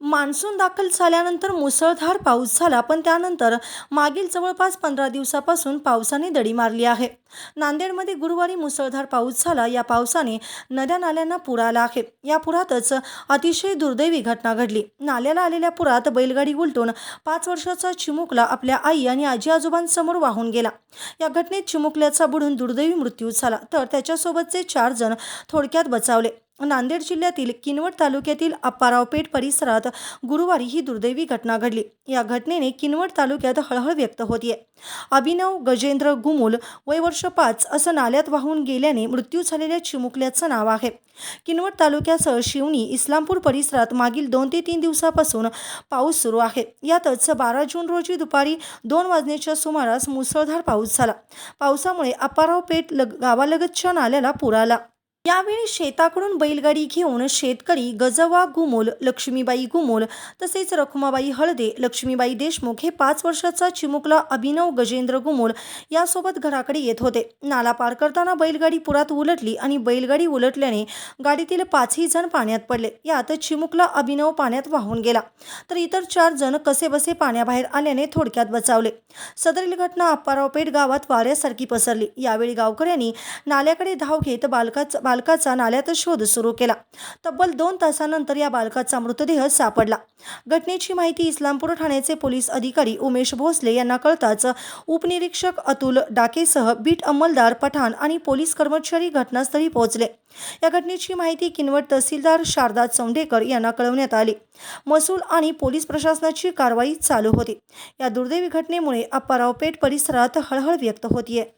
Monsoon दाखल झाल्यानंतर मुसळधार पाऊस झाला पण त्यानंतर मागील जवळपास पंधरा दिवसापासून पावसाने दडी मारली आहे. नांदेडमध्ये गुरुवारी मुसळधार पाऊस झाला. या पावसाने नद्या नाल्यांना पूर आला आहे. या पुरातच अतिशय दुर्दैवी घटना घडली. नाल्याला आलेल्या पुरात बैलगाडी उलटून पाच वर्षाचा चिमुकला आपल्या आई आणि आजी आजोबांसमोर वाहून गेला. या घटनेत चिमुकल्याचा बुडून दुर्दैवी मृत्यू झाला. तर त्याच्यासोबतचे चार जण थोडक्यात बचावले. नांदेड जिल्ह्यातील किनवट तालुक्यातील अप्पारावपेठ परिसरात गुरुवारी ही दुर्दैवी घटना घडली. या घटनेने किनवट तालुक्यात हळहळ व्यक्त होतीये. अभिनव गजेंद्र गुमुल वय वर्ष पाच असं नाल्यात वाहून गेल्याने मृत्यू झालेल्या चिमुकल्याचं नाव आहे. किनवट तालुक्यासह शिवणी इस्लामपूर परिसरात मागील दोन ते तीन दिवसापासून पाऊस सुरू आहे. यातच बारा जून रोजी दुपारी दोन वाजण्याच्या सुमारास मुसळधार पाऊस झाला. पावसामुळे अपाराव पेठ लग गावालगतच्या नाल्याला पूर आला. यावेळी शेताकडून बैलगाडी घेऊन शेतकरी गजवा गुमोल लक्ष्मीबाई गुमोल तसेच रखुमाबाई हळदे लक्ष्मीबाई देशमुख हे पाच वर्षाचा चिमुकला अभिनव गजेंद्र गुमोल यासोबत घराकडे येत होते. नाला पार करताना बैलगाडी पुरात उलटली आणि बैलगाडी उलटल्याने गाडीतील पाचही जण पाण्यात पडले. यात चिमुकला अभिनव पाण्यात वाहून गेला. तर इतर चार जण कसेबसे पाण्याबाहेर आल्याने थोडक्यात बचावले. सदरील घटना अप्पारावपेठ गावात वाऱ्यासारखी पसरली. यावेळी गावकऱ्यांनी नाल्याकडे धाव घेत बालकाचा बालकाचा नाल्यात शोध सुरू केला. तब्बल दोन तासानंतर या बालकाचा मृतदेह सापडला. घटनेची माहिती इस्लामपूर ठाण्याचे पोलीस अधिकारी उमेश भोसले यांना कळताच उपनिरीक्षक अतुल डाकेसह बीट अंमलदार पठाण आणि पोलीस कर्मचारी घटनास्थळी पोहोचले. या घटनेची माहिती किनवट तहसीलदार शारदा चौंडेकर यांना कळवण्यात आली. महसूल आणि पोलीस प्रशासनाची कारवाई चालू होती. या दुर्दैवी घटनेमुळे अप्पारावपेठ परिसरात हळहळ व्यक्त होतीये.